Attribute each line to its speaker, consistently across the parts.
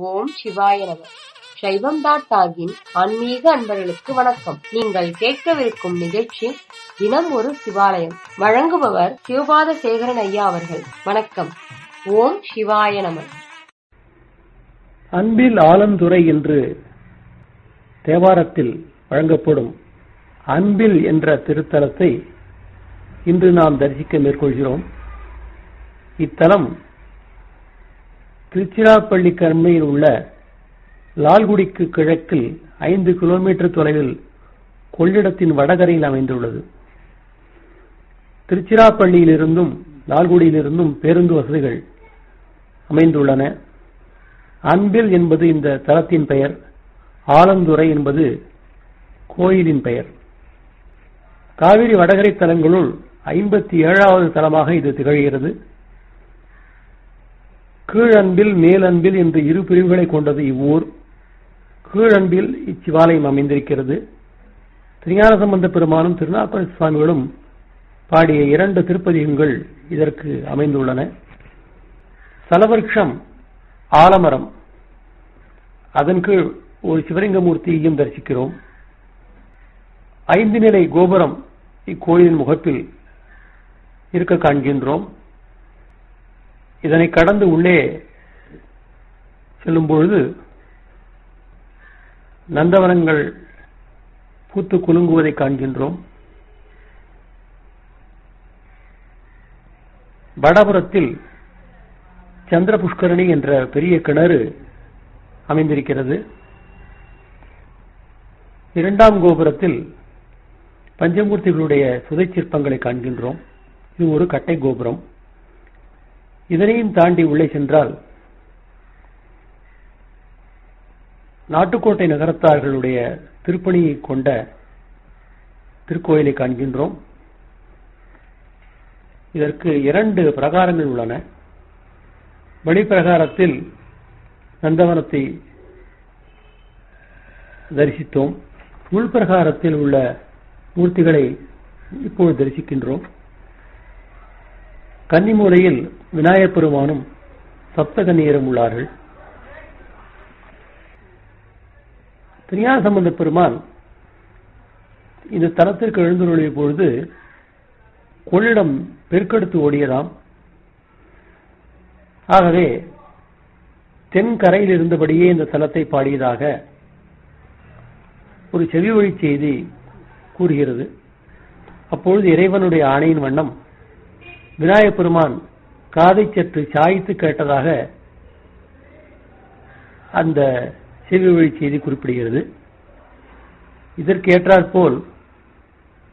Speaker 1: ஓம் சிவாய நம சைவம் டாட் ஆன்மீக அன்பர்களுக்கு வணக்கம். நீங்கள் கேட்கவிருக்கும் நிகழ்ச்சி தினம் ஒரு சிவாலயம். வழங்குபவர் சிவபாத சேகரன் ஐயா அவர்கள். வணக்கம். ஓம் சிவாய நம.
Speaker 2: அன்பில் ஆலந்துறை என்று தேவாரத்தில் வழங்கப்படும் அன்பில் என்ற திருத்தலத்தை இன்று நாம் தரிசிக்க மேற்கொள்கிறோம். இத்தலம் திருச்சிராப்பள்ளி அண்மையில் உள்ள லால்குடிக்கு கிழக்கில் ஐந்து கிலோமீட்டர் தொலைவில் கொள்ளிடத்தின் வடகரையில் அமைந்துள்ளது. திருச்சிராப்பள்ளியிலிருந்தும் லால்குடியிலிருந்தும் பேருந்து வசதிகள் அமைந்துள்ளன. அன்பில் என்பது இந்த தலத்தின் பெயர். ஆலந்துறை என்பது கோயிலின் பெயர். காவிரி வடகரை தலங்களுள் ஐம்பத்தி ஏழாவது தலமாக இது திகழ்கிறது. கீழன்பில் மேலன்பில் என்று இரு பிரிவுகளை கொண்டது இவ்வூர். கீழன்பில் இச்சிவாலயம் அமைந்திருக்கிறது. திருஞான சம்பந்த பெருமானும் திருநாப்பர சுவாமிகளும் பாடிய இரண்டு திருப்பதிகங்கள் இதற்கு அமைந்துள்ளன. சலவருஷம் ஆலமரம். அதன் கீழ் ஒரு சிவலிங்கமூர்த்தியையும் தரிசிக்கிறோம். ஐந்து நிலை கோபுரம் இக்கோயிலின் முகப்பில் இருக்க காண்கின்றோம். இதனை கடந்து உள்ளே செல்லும் பொழுது நந்தவனங்கள் பூத்து குலுங்குவதை காண்கின்றோம். வடபுறத்தில் சந்திர புஷ்கரணி என்ற பெரிய கிணறு அமைந்திருக்கிறது. இரண்டாம் கோபுரத்தில் பஞ்சமூர்த்திகளுடைய சுதை சிற்பங்களை காண்கின்றோம். இது ஒரு கட்டை கோபுரம். இதனையும் தாண்டி உள்ளே சென்றால் நாட்டுக்கோட்டை நகரத்தார்களுடைய திருப்பணியை கொண்ட திருக்கோயிலை காண்கின்றோம். இதற்கு இரண்டு பிரகாரங்கள் உள்ளன. வெளிப்பிரகாரத்தில் நந்தவனத்தை தரிசித்தோம். உள்பிரகாரத்தில் உள்ள மூர்த்திகளை இப்போது தரிசிக்கின்றோம். கன்னிமூலையில் விநாயகப் பெருமானும் சப்தகன்னியரும் உள்ளார்கள். திருஞான சம்பந்த பெருமான் இந்த தலத்திற்கு எழுந்துள்ள பொழுது கொள்ளிடம் பெருக்கெடுத்து ஓடியதாம். ஆகவே தென்கரையில் இருந்தபடியே இந்த தலத்தை பாடியதாக ஒரு செவி வழி செய்தி கூறுகிறது. அப்பொழுது இறைவனுடைய ஆணையின் வண்ணம் விநாயகப் பெருமான் காதை சற்று சாய்த்து கேட்டதாக அந்த செவி வழி செய்தி குறிப்பிடுகிறது. இதற்கு ஏற்றாற்போல்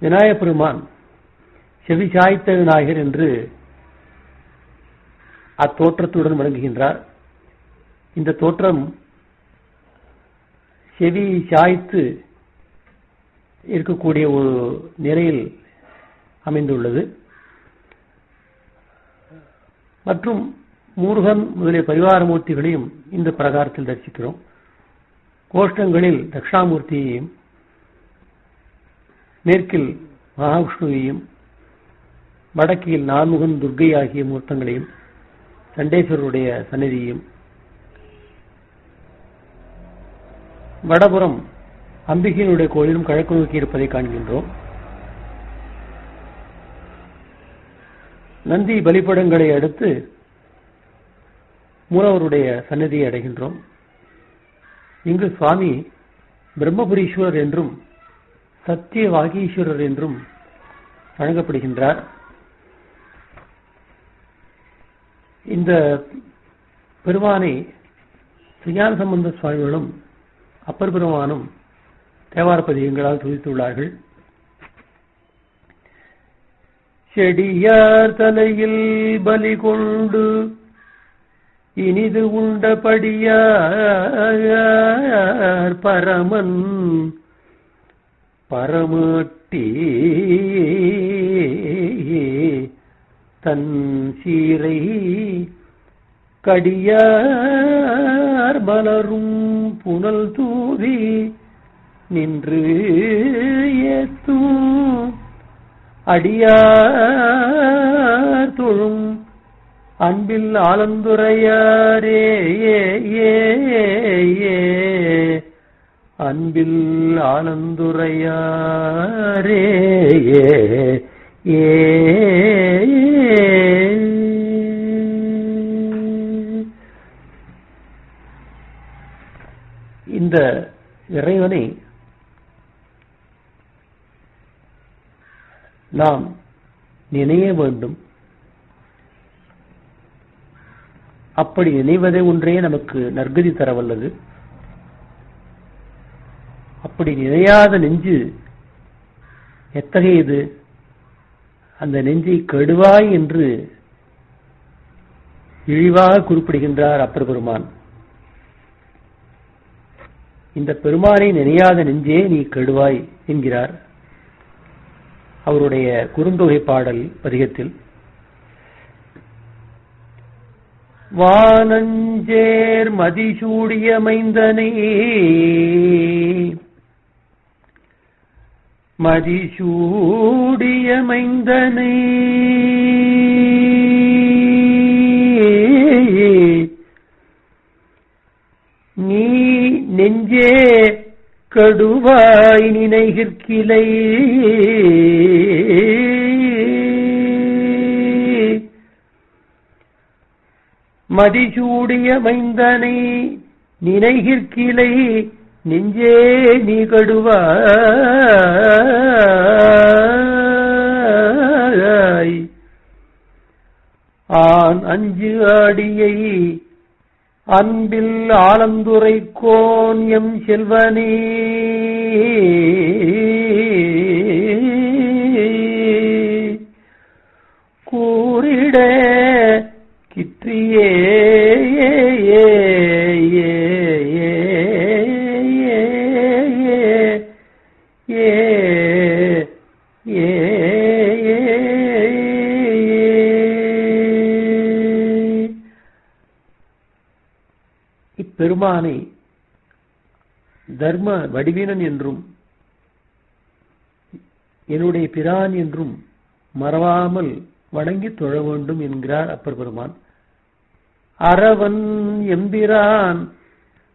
Speaker 2: விநாயகப் பெருமான் செவி சாய்த்த விநாயகர் என்று அத்தோற்றத்துடன் விளங்குகின்றார். இந்த தோற்றம் செவி சாய்த்து இருக்கக்கூடிய ஒரு நிலையில் அமைந்துள்ளது. மற்றும் முருகன் முதலிய பரிவார மூர்த்திகளையும் இந்த பிரகாரத்தில் தரிசிக்கிறோம். கோஷ்டங்களில் தக்ஷாமூர்த்தியையும் மேற்கில் மகாவிஷ்ணுவையும் வடக்கில் நான்முகன் துர்கை ஆகிய மூர்த்தங்களையும் சண்டேஸ்வரருடைய சன்னதியையும் வடபுறம் அம்பிகையினுடைய கோயிலும் கிழக்கு நோக்கி இருப்பதை காண்கின்றோம். நந்தி பலிபடங்களை அடுத்து மூலவருடைய சன்னதியை அடைகின்றோம். இங்கு சுவாமி பிரம்மபுரீஸ்வரர் என்றும் சத்திய வாகீஸ்வரர் என்றும் வழங்கப்படுகின்றார். இந்த பெருமானை சுஞான சம்பந்த சுவாமிகளும் அப்பர் பெருமானும் தேவார பதிகங்களால் துதித்துள்ளார்கள். செடியார் தலையில் பலி கொண்டு இனிது உண்டபடியார் பரமன் பரமாட்டி தன் சீரை கடியார் மலரும் புனல் தூவி நின்று ஏத்தும் அடியார் தொழும் அன்பில் ஆலந்துரையாரே அன்பில் ஆலந்துரையாரே ஏ. இந்த இறைவனை நாம் நினைய வேண்டும். அப்படி நினைவதே ஒன்றே நமக்கு நற்கதி தரவல்லது. அப்படி நினையாத நெஞ்சு எத்தகையது? அந்த நெஞ்சை கெடுவாய் என்று இழிவாக குறிப்பிடுகின்றார் அப்பர் பெருமான் இந்த பெருமானை நினையாத நெஞ்சே நீ கெடுவாய் என்கிறார். அவருடைய குறுந்தொகை பாடல் பதிகத்தில் வானஞ்சேர் மதிசூடியமைந்தனே மதிசூடியமைந்தனே நீ நெஞ்சே கடுவாய் நினைகிற்கிலை மதிசூடிய மைந்தனை நினைகிற்கிலை நெஞ்சே நீ கடுவாய் ஆண் அஞ்சு ஆடியை அன்பில் ஆலந்துரை கோன் எம் செல்வனே. கூறிட கிற்றியே பகவானை தர்ம வடிவீனன் என்றும் என்னுடைய பிரான் என்றும் மறவாமல் வணங்கி தொழ வேண்டும் என்கிறார் அப்பர் பெருமான் அறவன் எம்பிரான்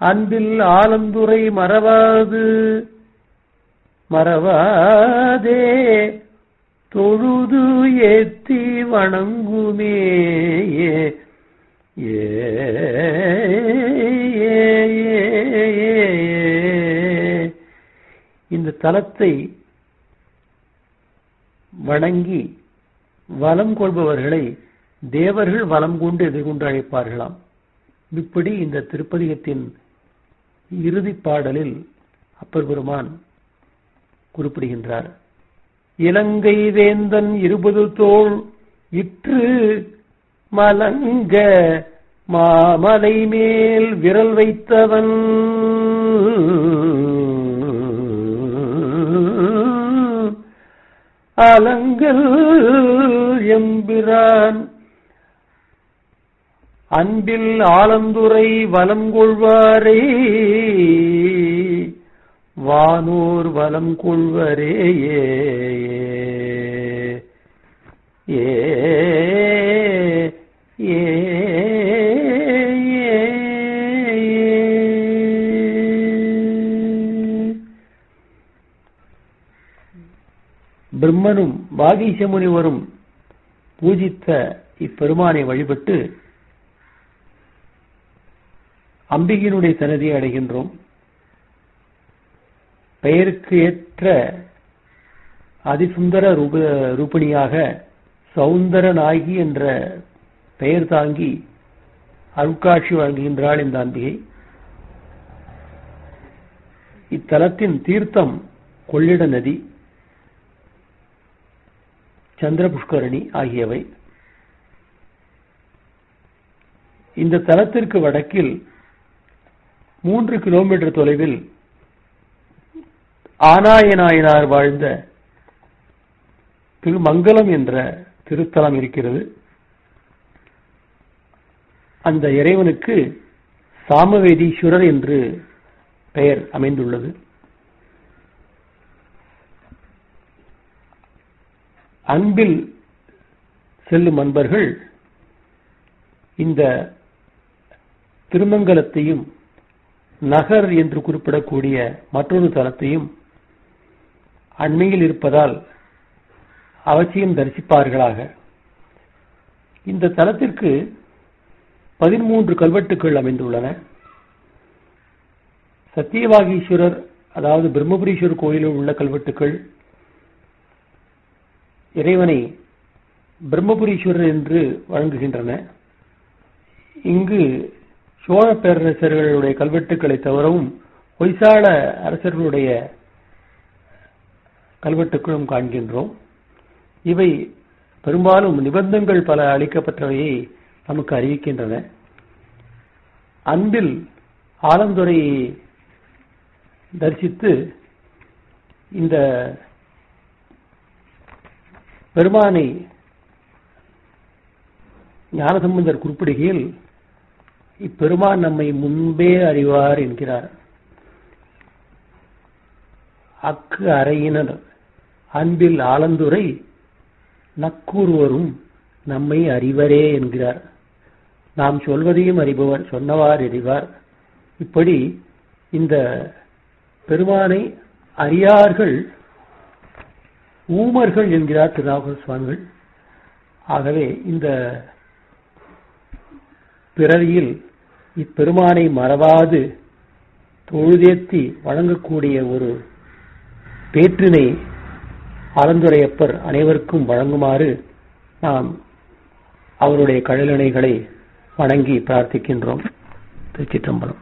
Speaker 2: அன்பில் ஆலந்துரை மறவாது மறவாதே தொழுது ஏத்தி வணங்குமே ஏ தலத்தை வணங்கி வலம் கொள்பவர்களை தேவர்கள் வலம் கொண்டு எதிர்கொண்டு அழைப்பார்களாம். இப்படி இந்த திருப்பதிகத்தின் இறுதி பாடலில் அப்பர் பெருமான் குறிப்பிடுகின்றார். இலங்கை வேந்தன் இருபது தோள் இற்று மலங்க மாமலை மேல் விரல் வைத்தவன் அலங்கள் எம்பிரான். அன்பில் ஆலந்துரை வலம் கொள்வாரே. வானோர் வலம் கொள்வரே. ஏ. பிரம்மனும் வாகீச முனிவரும் பூஜித்த இப்பெருமானை வழிபட்டு அம்பிகையினுடைய சன்னதியை அடைகின்றோம். பெயருக்கு ஏற்ற அதிசுந்தர ரூப ரூபிணியாக சௌந்தர நாயகி என்ற பெயர் தாங்கி அருட்காட்சி வழங்குகின்றாள் இந்த அம்பிகை. இத்தலத்தின் தீர்த்தம் கொள்ளிட நதி. சந்திர புஷ்கரணி ஆகியவை. இந்த தலத்திற்கு வடக்கில் மூன்று கிலோமீட்டர் தொலைவில் ஆனாயநாயனார் வாழ்ந்த திருமங்கலம் என்ற திருத்தலம் இருக்கிறது. அந்த இறைவனுக்கு சாமவேதீஸ்வரர் என்று பெயர் அமைந்துள்ளது. அன்பில் செல்லும் அன்பர்கள் இந்த திருமங்கலத்தையும் நகர் என்று குறிப்பிடக்கூடிய மற்றொரு தலத்தையும் அண்மையில் இருப்பதால் அவசியம் தரிசிப்பார்களாக. இந்த தலத்திற்கு பதிமூன்று கல்வெட்டுக்கள் அமைந்துள்ளன. சத்தியவாகீஸ்வரர் அதாவது பிரம்மபுரீஸ்வரர் கோயிலில் உள்ள கல்வெட்டுக்கள் இறைவனை பிரம்மபுரீஸ்வரர் என்று வழங்குகின்றன. இங்கு சோழ பேரரசர்களுடைய கல்வெட்டுக்களை தவிரவும் ஹொய்சால அரசர்களுடைய கல்வெட்டுக்களும் காண்கின்றோம். இவை பெரும்பாலும் நிபந்தங்கள் பல அளிக்கப்பட்டவையை நமக்கு அறிவிக்கின்றன. அன்பில் ஆலந்துறையை தரிசித்து இந்த பெருமானை ஞானசம்பந்தர் குறிப்பிடுகையில் இப்பெருமான் நம்மை முன்பே அறிவார் என்கிறார். அக்கு அறையினர் அன்பில் ஆலந்துரை நக்கூறுவரும் நம்மை அறிவரே என்கிறார். நாம் சொல்வதையும் அறிபவர் சொன்னவார் அறிவார். இப்படி இந்த பெருமானை அறியார்கள் ஊமர்கள் என்கிறார் திருநாகர் சுவாமிகள். ஆகவே இந்த பிறவியில் இப்பெருமானை மறவாது தொழுதேத்தி வழங்கக்கூடிய ஒரு பேற்றினை அறந்துரையப்பர் அனைவருக்கும் வழங்குமாறு நாம் அவருடைய கழலணைகளை வணங்கி பிரார்த்திக்கின்றோம். திருச்சிற்றம்பலம்.